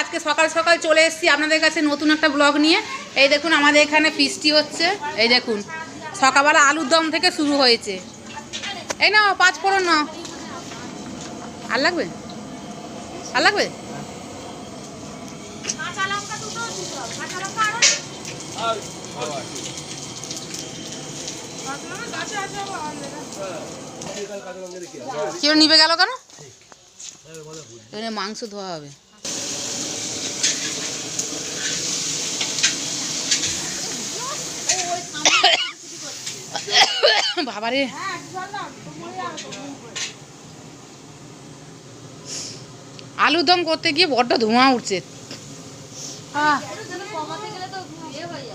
আজকে সকাল সকাল চলে এসেছি আপনাদের কাছে নতুন একটা ব্লগ নিয়ে। এই দেখুন, আমাদের এখানে ফিস্টি হচ্ছে। এই দেখুন, সকালবেলা আলুর দম থেকে শুরু হয়েছে। এই না পাঁচ ফোড়ন না আর লাগবে? আর লাগবে? কেউ নিবে গেল কেন? মাংস ধোয়া হবে। বাবারে। আলুর দম করতে গিয়ে বড্ড ধোঁয়া উঠছে।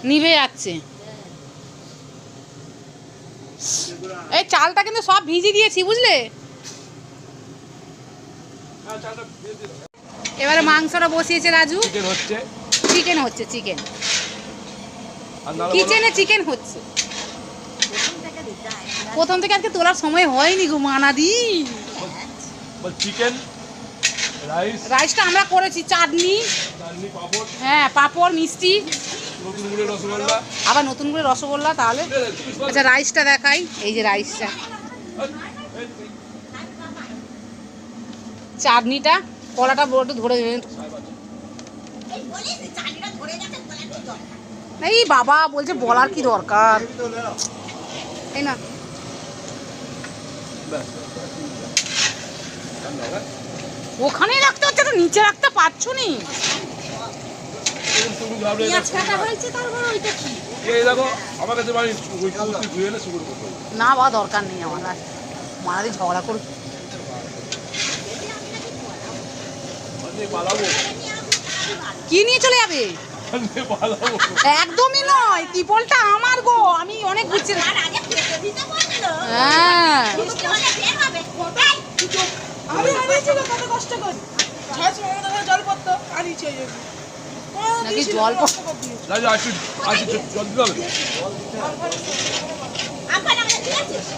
নিভে যাচ্ছে। এই চালটা কিন্তু সব ভিজে দিয়েছি বুঝলে? এবারে মাংসটা বসিয়েছে রাজু। চিকেন হচ্ছে। চিকেন হচ্ছে কিচেনে চিকেন হচ্ছে। প্রথম থেকে আজকে তোলার সময় হয়নি গো মানাদি। চিকেন রাইসটা আমরা করেছি চাটনি। হ্যাঁ পাঁপড় মিষ্টি। আবার নতুন করে রসগোল্লা তাহলে। আচ্ছা রাইসটা দেখাই এই যে রাইসটা চাটনিটা কলাটা বড় ধরে দেবেন এই বাবা বলছে বলার কি দরকার? এই না ওখানেই রাখতে হচ্ছে তো নিচে রাখতে পারছ নি। না বা দরকার নেই আমার আর। মারাদি ঝগড়া করুক। কি নিয়ে চলে যাবে? একদমই নয় ত্রিপলটা আমার গো আমি অনেক ঘুরছি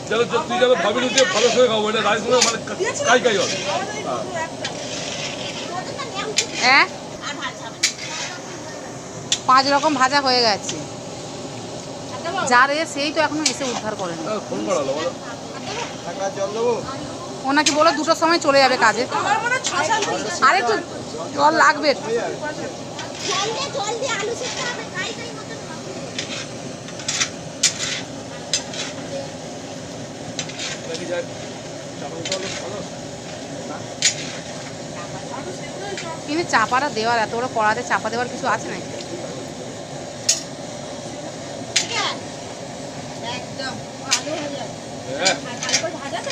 হবে তুই যাবে ভাবি রুটি ভালো সঙ্গে খাব এটা রাইস মানে কাই কাই হবে পাঁচ রকম ভাজা হয়ে গেছে। যার এ সেই তো এখনও এসে উদ্ধার করেন। ওনাকে বলো নাকি দুটোর সময় চলে যাবে কাজে। মনে হয়। আর একটু জল লাগবে। নাকি কিন্তু চাপাটা দেওয়ার এত বড় কড়াতে চাপা দেওয়ার কিছু আছে না ঠিক আছে? একদম ও আলু হয়ে যাবে হ্যাঁ ভালো করে ভাজা তো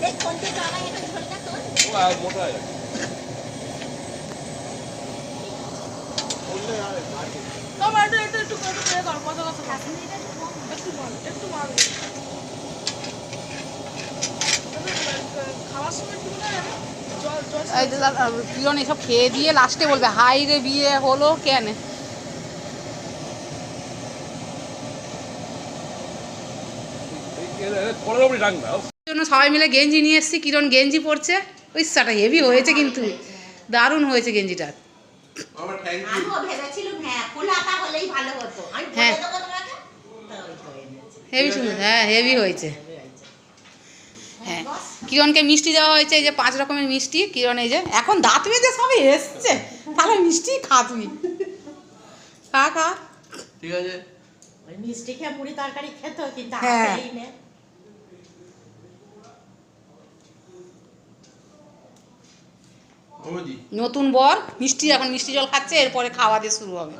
দেখ কোনটা জামাই এটা ঝোলটা তোর ও আর মোটা হয়ে যাবে। তোমার একটু একটু একটু করে করে কত কত একটু বল, একটু বল। খাওয়ার সময় একটু না জল জল এই যে দাদা, কিরণ এসব খেয়ে দিয়ে লাস্টে বলবে হাই রে বিয়ে হলো কেন। জন্য সবাই মিলে গেঞ্জি নিয়ে এসেছি কিরণ গেঞ্জি পরছে। ওই সাটা হেভি হয়েছে কিন্তু দারুণ হয়েছে গেঞ্জিটা। হ্যাঁ আমি হ্যাঁ। হেভি সুন্দর হ্যাঁ হেভি হয়েছে। হ্যাঁ কিরণকে মিষ্টি দেওয়া হয়েছে এই যে পাঁচ রকমের মিষ্টি কিরণ এই যে এখন দাঁত মেজে সবে এসছে। তাহলে মিষ্টি খা তুই। খা খা। ঠিক আছে। মিষ্টি খেয়ে মুড়ি তরকারি খেত কিন্তু হ্যাঁ। আসেই না নতুন বর মিষ্টি এখন মিষ্টি জল খাচ্ছে এরপরে খাওয়া দিয়ে শুরু হবে।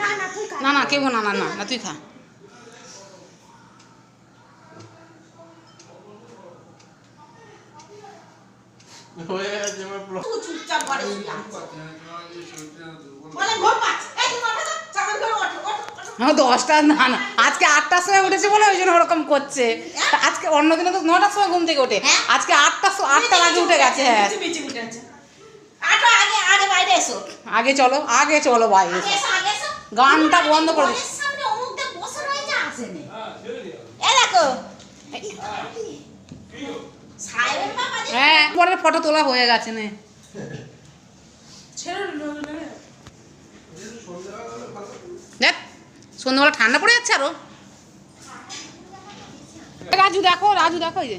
না না। না না না না না না তুই খা। দশটা না না আজকে আটটার সময় উঠেছে বলে ওই জন্য ওরকম করছে। আজকে অন্য দিনে তো নটার সময় ঘুম থেকে ওঠে। হ্যাঁ? আজকে আটটার সময় আটটার আগে উঠে গেছে হ্যাঁ মিচি মিচি উঠে আছে। আটো আগে আগে বাইরে আগে চলো আগে চলো বাইরে এসো। গানটা বন্ধ করে দিস। ঘরের সামনে অমুকটা বসে রয়েছে আসেনি। এ দেখো। সাহেবের বাবা যে হ্যাঁ পরের ফটো তোলা হয়ে গেছে নে। দেখ সন্ধ্যাবেলা ঠান্ডা পড়ে যাচ্ছে আরও। রাজু দেখো রাজু দেখো এই যে।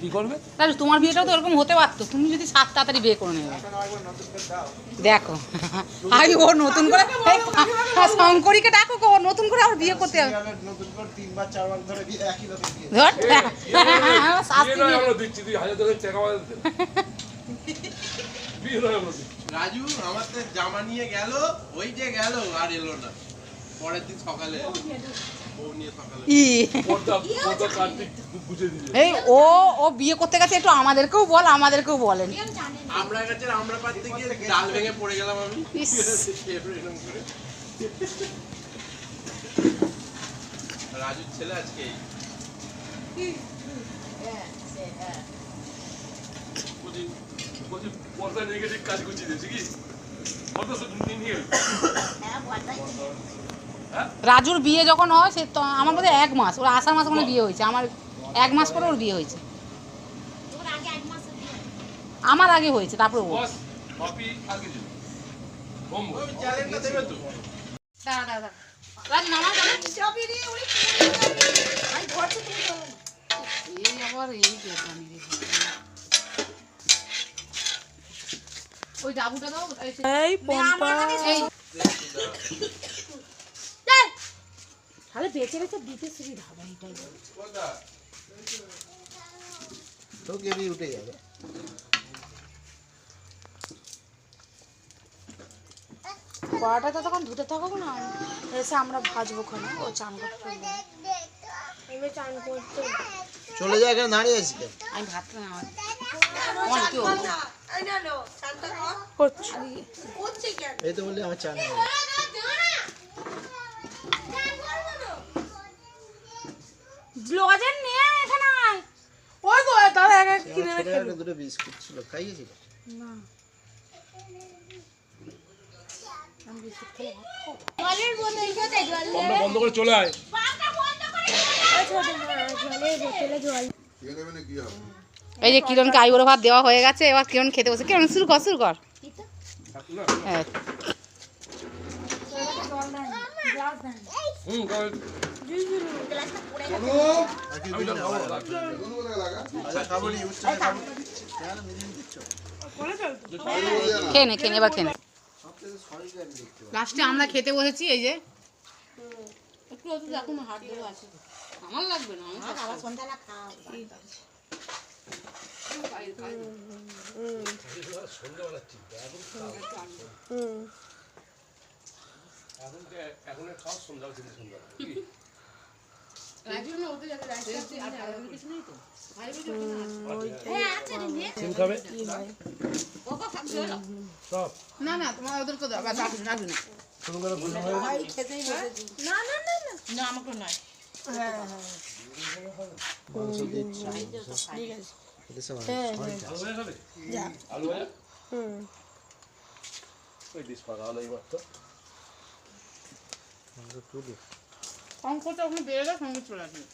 কি করবে? রাজু তোমার বিয়েটাও তো এরকম হতে পারতো। তুমি যদি সাত তাড়াতাড়ি বিয়ে করে নেবে। দেখো। আই ও নতুন করে শঙ্করীকে ডাকো গো, ও নতুন করে আবার বিয়ে করতে হবে। নতুন করে তিনবার চারবার ধরে আমাদের রাজু আমার তো জামা নিয়ে গেল ওই যে গেল আর এলো না। পরের দিন সকালে এই ও ও বিয়ে করতে গেছে একটু আমাদেরকেও বল আমাদেরকেও বলেন। আমরা কাছে আমরা পাততে গিয়ে ডাল ভেঙে পড়ে গেলাম আমি। ইস। এরকম করে। রাজুর ছেলে আজকে বলছি নেগেটিভ কাজ গুছিয়ে দিয়েছি কি? নিয়ে রাজুর বিয়ে যখন হয় সে তো আমার মধ্যে এক মাস ওর আষাঢ় মাস মানে বিয়ে হয়েছে। আমার এক মাস পরে ওর বিয়ে হয়েছে। আমার আগে হয়েছে তারপরে ও বস কপি আর কিছু বোম্ব ওই চ্যালেঞ্জটা দেবে তো। দাঁড়া দাঁড়া দাঁড়া। রাজু নামা এই আবার এই ওই ডাবুটা দাও। এই এই পম্পা। এই। তাহলে বেঁচে বেঁচে দিতে সুবিধা হবে এটাই। বলছি। তো কেবি উঠে যাবে। কড়াটা তো তখন ধুতে থাকুক না এসে আমরা ভাজবো খানা ও চান করতে চলে চান করতে চলে যায় এখানে দাঁড়িয়ে আছি আমি ভাত না। করছি। এই তো বললি আমার চান লজেন নিয়ে এখানে আয়। ওই তো তারা এক এক কিনে রেখে দুটো বিস্কুট ছিল খাইয়েছিল? বন্ধ করে চলে আয়। জল। এই যে কিরণকে আইবুড়ো ভাত দেওয়া হয়ে গেছে এবার কিরণ খেতে বসে। কিরণ শুরু কর শুরু কর। হ্যাঁ হুম কারণ আমি তো খাব না। আচ্ছা খাব নি উঠছে খাব কেন মিলিয়ে দিচ্ছ খেয়ে নে খেয়ে নে এবার খেয়ে নে। আমি দেখতে পাই লাস্টে আমরা খেতে বসেছি এই যে। একটু হাত দেওয়া আছে। আমার লাগবে না আমি খাব। এখন কে- এখন এর খাওয়া সন্ধ্যা থেকে সন্ধ্যা। কি? সিম খাবে সব না না তোমার ওদেরকে দাও বাস রাখুন রাখুন শুরু করে বুঝে না আমাকে নয় মাংস দিচ্ছি আলু ভাজা খাবে ওই ডিশ পাকা আলু এইবার তো মাংস তুলি। অঙ্কটা বেড়ে গেছে সঙ্গে চলে আসবে।